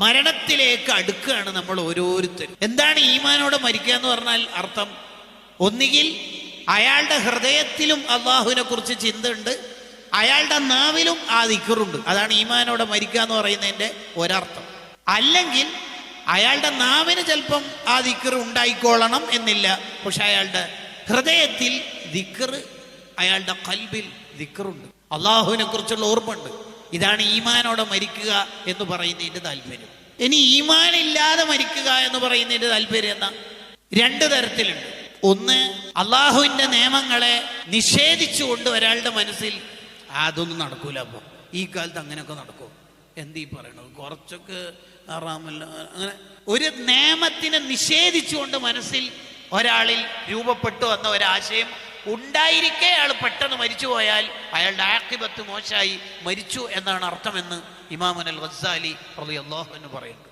മരണത്തിലേക്ക് അടുക്കുകയാണ് നമ്മൾ ഓരോരുത്തരും. എന്താണ് ഈമാനോടെ മരിക്കുക എന്ന് പറഞ്ഞാൽ അർത്ഥം? ഒന്നുകിൽ അയാളുടെ ഹൃദയത്തിലും അള്ളാഹുവിനെ കുറിച്ച് ചിന്തയുണ്ട് അയാളുടെ നാവിലും ആ ദിക്കറുണ്ട് അതാണ് ഈമാനോടെ മരിക്കുക എന്ന് പറയുന്നതിന്റെ ഒരർത്ഥം. അല്ലെങ്കിൽ അയാളുടെ നാവിന് ചിലപ്പം ആ ദിക്കർ ഉണ്ടായിക്കോളണം എന്നില്ല പക്ഷെ അയാളുടെ ഹൃദയത്തിൽ ദിക്കർ അയാളുടെ കൽബിൽ ദിക്കറുണ്ട് അള്ളാഹുവിനെ കുറിച്ചുള്ള ഓർമ്മയുണ്ട്. ഇതാണ് ഈമാനോടെ മരിക്കുക എന്ന് പറയുന്നതിന്റെ താല്പര്യം. ഇനി ഈമാൻ ഇല്ലാതെ മരിക്കുക എന്ന് പറയുന്നതിന്റെ താല്പര്യം എന്താ? രണ്ട് തരത്തിലുണ്ട്. ഒന്ന് അള്ളാഹുവിന്റെ നിയമങ്ങളെ നിഷേധിച്ചുകൊണ്ട് ഒരാളുടെ മനസ്സിൽ "ആ, അതൊന്നും നടക്കൂല അപ്പോൾ ഈ കാലത്ത് അങ്ങനെയൊക്കെ നടക്കും? എന്തീ പറയണത്? കുറച്ചൊക്കെ ആറാമല്ല അങ്ങനെ. ഒരു നിയമത്തിനെ നിഷേധിച്ചുകൊണ്ട് മനസ്സിൽ ഒരാളിൽ രൂപപ്പെട്ടു വന്ന ഒരാശയം ഉണ്ടായിരിക്കെ അയാൾ പെട്ടെന്ന് മരിച്ചു പോയാൽ അയാളുടെ ആക്കിബത്ത് മോശമായി മരിച്ചു എന്നാണ് അർത്ഥമെന്ന് ഇമാമുൻ അൽ ഗസാലി അള്ളാഹു എന്ന് പറയുന്നത്